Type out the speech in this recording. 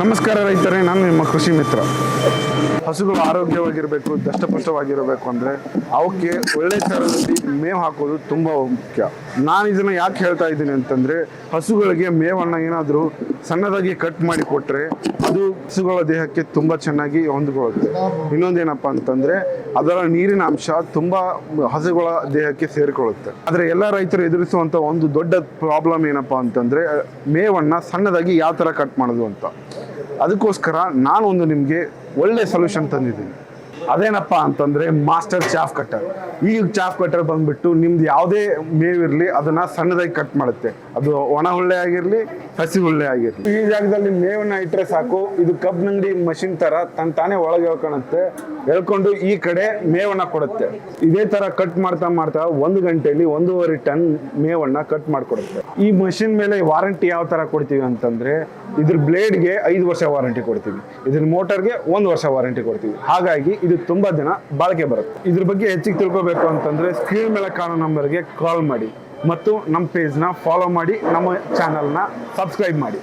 ನಮಸ್ಕಾರ ರೈತರೇ, ನಾನು ನಿಮ್ಮ ಕೃಷಿ ಮಿತ್ರ. ಹಸುಗಳು ಆರೋಗ್ಯವಾಗಿರಬೇಕು, ದಷ್ಟಪಷ್ಟವಾಗಿರಬೇಕು ಅಂದರೆ ಅವಕ್ಕೆ ಒಳ್ಳೆ ಥರದಲ್ಲಿ ಮೇವು ಹಾಕೋದು ತುಂಬ ಮುಖ್ಯ. ನಾನು ಇದನ್ನು ಯಾಕೆ ಹೇಳ್ತಾ ಇದ್ದೀನಿ ಅಂತಂದರೆ, ಹಸುಗಳಿಗೆ ಮೇವನ್ನು ಏನಾದರೂ ಸಣ್ಣದಾಗಿ ಕಟ್ ಮಾಡಿ ಕೊಟ್ಟರೆ ಅದು ಹಸುಗಳ ದೇಹಕ್ಕೆ ತುಂಬ ಚೆನ್ನಾಗಿ ಹೊಂದಿಕೊಳ್ಳುತ್ತೆ. ಇನ್ನೊಂದೇನಪ್ಪ ಅಂತಂದರೆ, ಅದರ ನೀರಿನ ಅಂಶ ತುಂಬ ಹಸುಗಳ ದೇಹಕ್ಕೆ ಸೇರಿಕೊಳ್ಳುತ್ತೆ. ಆದರೆ ಎಲ್ಲ ರೈತರು ಎದುರಿಸುವಂಥ ಒಂದು ದೊಡ್ಡ ಪ್ರಾಬ್ಲಮ್ ಏನಪ್ಪ ಅಂತಂದರೆ, ಮೇವನ್ನು ಸಣ್ಣದಾಗಿ ಯಾವ ಥರ ಕಟ್ ಮಾಡೋದು ಅಂತ. ಅದಕ್ಕೋಸ್ಕರ ನಾನು ಒಂದು ನಿಮಗೆ ಒಳ್ಳೆ ಸೊಲ್ಯೂಷನ್ ತಂದಿದ್ದೀನಿ. ಅದೇನಪ್ಪ ಅಂತಂದ್ರೆ ಮಾಸ್ಟರ್ ಚಾಫ್ ಕಟ್ಟರ್. ಈ ಚಾಫ್ ಕಟ್ಟರ್ ಬಂದ್ಬಿಟ್ಟು ನಿಮ್ದು ಯಾವುದೇ ಮೇವಿರಲಿ ಅದನ್ನ ಸಣ್ಣದಾಗಿ ಕಟ್ ಮಾಡುತ್ತೆ. ಅದು ಒಣ ಹುಳ್ಳೆ ಆಗಿರಲಿ, ಹಸಿ ಹುಳ್ಳೆ ಆಗಿರಲಿ. ಈ ಜಾಗದಲ್ಲಿ ಮೇವನ್ನ ಇಟ್ಟರೆ ಸಾಕು. ಇದು ಕಬ್ಬಿನಂಗಡಿ ಮಷಿನ್ ತರ ತನ್ನ ತಾನೇ ಒಳಗೆ ಹೇಳ್ಕೊಳುತ್ತೆ ಹೇಳ್ಕೊಂಡು ಈ ಕಡೆ ಮೇವನ್ನ ಕೊಡುತ್ತೆ. ಇದೇ ತರ ಕಟ್ ಮಾಡ್ತಾ ಮಾಡ್ತಾ ಒಂದು ಗಂಟೆಯಲ್ಲಿ ಒಂದೂವರೆ ಟನ್ ಮೇವನ್ನ ಕಟ್ ಮಾಡಿಕೊಡುತ್ತೆ. ಈ ಮಷಿನ್ ಮೇಲೆ ವಾರಂಟಿ ಯಾವ ತರ ಕೊಡ್ತೀವಿ ಅಂತಂದ್ರೆ, ಇದ್ರ ಬ್ಲೇಡ್ಗೆ ಐದು ವರ್ಷ ವಾರಂಟಿ ಕೊಡ್ತೀವಿ. ಇದ್ರ ಮೋಟರ್ಗೆ ಒಂದು ವರ್ಷ ವಾರಂಟಿ ಕೊಡ್ತೀವಿ. ಹಾಗಾಗಿ ಇದು ತುಂಬಾ ದಿನ ಬಾಳಿಕೆ ಬರುತ್ತೆ. ಇದ್ರ ಬಗ್ಗೆ ಹೆಚ್ಚಿಗೆ ತಿಳ್ಕೊಬೇಕು ಅಂತಂದ್ರೆ ಸ್ಕ್ರೀನ್ ಮೇಲೆ ಕಾಣೋ ನಂಬರ್ಗೆ ಕಾಲ್ ಮಾಡಿ ಮತ್ತು ನಮ್ಮ ಪೇಜ್ನ ಫಾಲೋ ಮಾಡಿ, ನಮ್ಮ ಚಾನಲ್ನ ಸಬ್ಸ್ಕ್ರೈಬ್ ಮಾಡಿ.